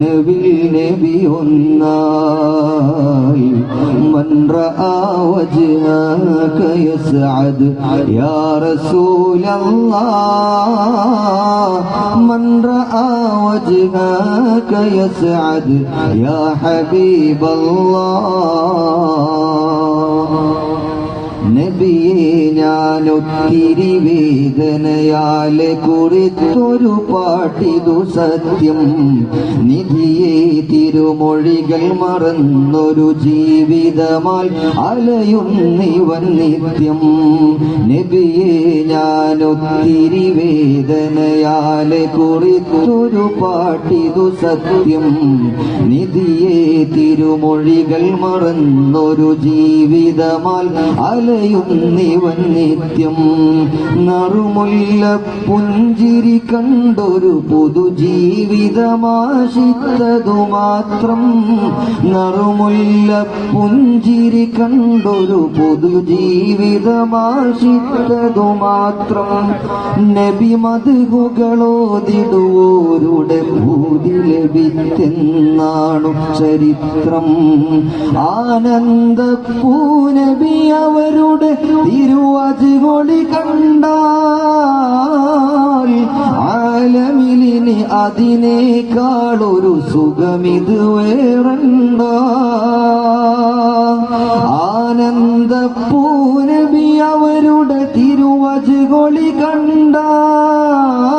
بالنبي الناي من رأى وجهك يسعد. يا رسول الله من رأى وجهك يسعد. يا حبيب الله ഞാനൊത്തിരി വേദനയാലെ കുറിച്ചൊരു പാട്ടിതു സത്യം. നിധിയെ തിരുമൊഴികൾ മറന്നൊരു ജീവിതമായി നിവൻ നിത്യം. നബിയെ ഞാനൊത്തിരി വേദനയാലെ കുറിച്ചൊരു പാട്ടിതു സത്യം. നിധിയെ തിരുമൊഴികൾ മറന്നൊരു ജീവിതമാൽ അലയുന്നിവൻ നിത്യം നറുമുല്ല പുഞ്ചിരി കണ്ടൊരു പുതുജീവിതമാശിത്തതു മാത്രം നറുമുല്ല പുഞ്ചിരി കണ്ടൊരു പുതുജീവിതമാശിത്തതു മാത്രം നബി മതുകളോതിടുവോരുടെ ഭൂതി ലഭിച്ചെന്നാണു ചരിത്രം. ആനന്ദ പൂനബി അവരുടെ തിരുവചുകൊളി കണ്ടാൽ ആലമിലിന് അതിനേക്കാളൊരു സുഖമിത് വേറണ്ട ആനന്ദ പൂനബി അവരുടെ തിരുവചുകൊളി കണ്ടാൽ